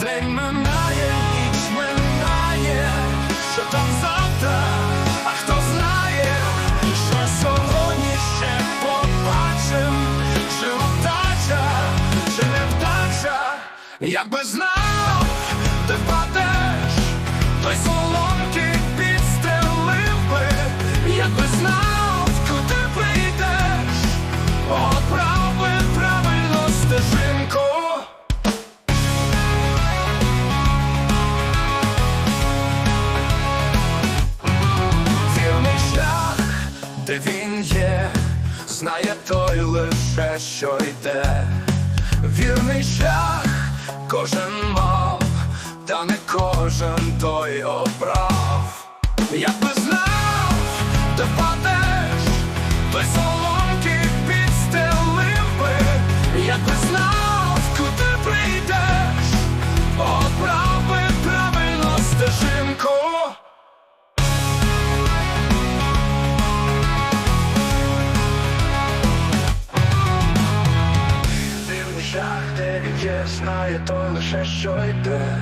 День минає, ніч минає, що там завтра, а хто знає, що сьогодні ще побачим, чи вдача, чи невдача, якби знав, де впадеш, той соломки він є, знає той лише, що йде. Вірний шлях, кожен мав, та не кожен той обрав. Якби знав, де є, знає той лише, що йде,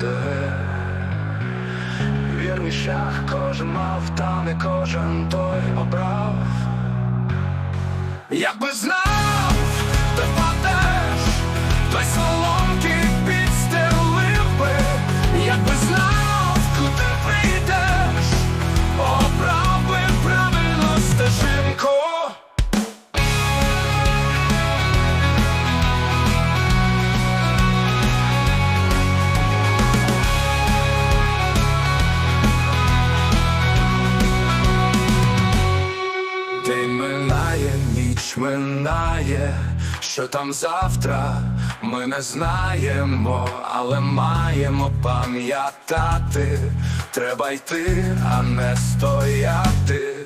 де Вірний шлях кожен мав, та не кожен той обрав. Якби знав, минає, ніч минає, що там завтра ми не знаємо, але маємо пам'ятати, треба йти, а не стояти.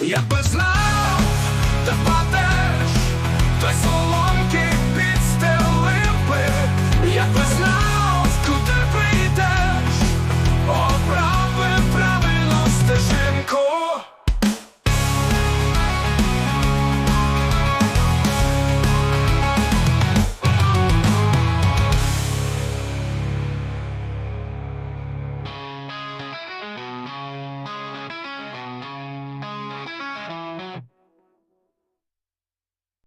Я би знав,